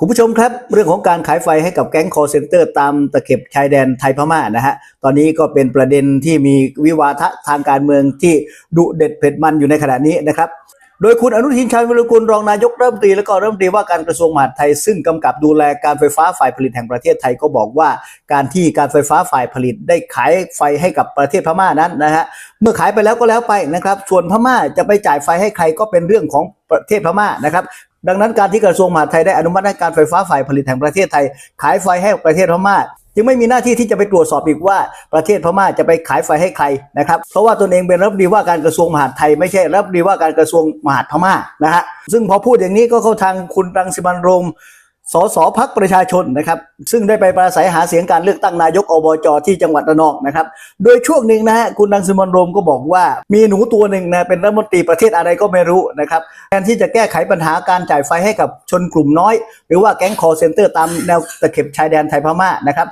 คุณผู้ชมครับ เรื่องของการขายไฟให้กับแก๊งคอร์เซนเตอร์ตามตะเข็บชายแดนไทยพม่านะฮะ ตอนนี้ก็เป็นประเด็นที่มีวิวาทะทางการเมืองที่ดุเด็ดเผ็ดมันอยู่ในขณะนี้นะครับ โดยคุณอนุทินชาญวิรุฬกุลรองนายกรัฐมนตรีและก็รัฐมนตรีว่าการกระทรวงมหาดไทยซึ่งกำกับดูแลการไฟฟ้าฝ่ายผลิตแห่งประเทศไทยก็บอกว่า การที่การไฟฟ้าฝ่ายผลิตได้ขายไฟให้กับประเทศพม่านั้นนะฮะเมื่อขายไปแล้วก็แล้วไปนะครับ ส่วนพม่าจะไปจ่ายไฟให้ใครก็เป็นเรื่องของประเทศพม่านะครับ ดังนั้นการที่กระทรวงมหาดไทยได้อนุมัติให้การไฟฟ้าฝ่ายผลิตแห่งประเทศไทย ขายไฟให้ประเทศพม่าจึงไม่มีหน้าที่ที่จะไปตรวจสอบอีกว่าประเทศพม่าจะไปขายไฟให้ใครนะครับ เพราะว่าตนเองเป็นรับรีว่าการกระทรวงมหาดไทยไม่ใช่รับรีว่าการกระทรวงมหาดพม่านะฮะซึ่งพอพูดอย่างนี้ก็เข้าทางคุณรังสิมันโรม สสพักประชาชนนะครับ ซึ่งได้ไปปราศัยหาเสียงการเลือกตั้งนายกอบจที่จังหวัดระนองนะครับ โดยช่วงหนึ่งนะฮะคุณดังสิมนรมก็บอกว่า มีหนูตัวหนึ่งนะเป็นรัฐมนตรีประเทศอะไรก็ไม่รู้นะครับแทนที่จะแก้ไขปัญหาการจ่ายไฟให้กับชนกลุ่มน้อย หรือว่าแก๊งคอเซ็นเตอร์ตามแนวตะเข็บชายแดนไทยพม่านะครับ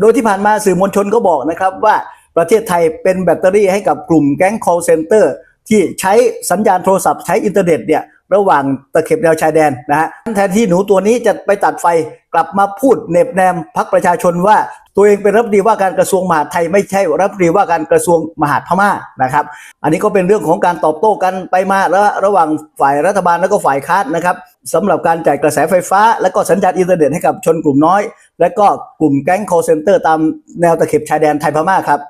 โดยที่ผ่านมาสื่อมวลชนก็บอกนะครับว่าประเทศไทยเป็นแบตเตอรี่ให้กับกลุ่มแก๊งคอเซ็นเตอร์ที่ใช้สัญญาณโทรศัพท์ใช้อินเทอร์เน็ตเนี่ย ระหว่างตะเข็บแนวชายแดนนะฮะแทนที่หนูตัวนี้จะไปตัดไฟกลับมาพูดเหน็บแนมพักประชาชนว่า ตัวเองเป็นรัฐมนตรีว่าการกระทรวงมหาดไทยไม่ใช่รัฐมนตรีว่าการกระทรวงมหาดพม่านะครับ อันนี้ก็เป็นเรื่องของการตอบโต้กันไปมาแล้วระหว่างฝ่ายรัฐบาลแล้วก็ฝ่ายค้านนะครับสำหรับการจ่ายกระแสไฟฟ้า และก็สัญญาณอินเทอร์เน็ตให้กับชนกลุ่มน้อย และก็กลุ่มแก๊งคอเซนเตอร์ตามแนวตะเข็บชายแดนไทยพม่าครับ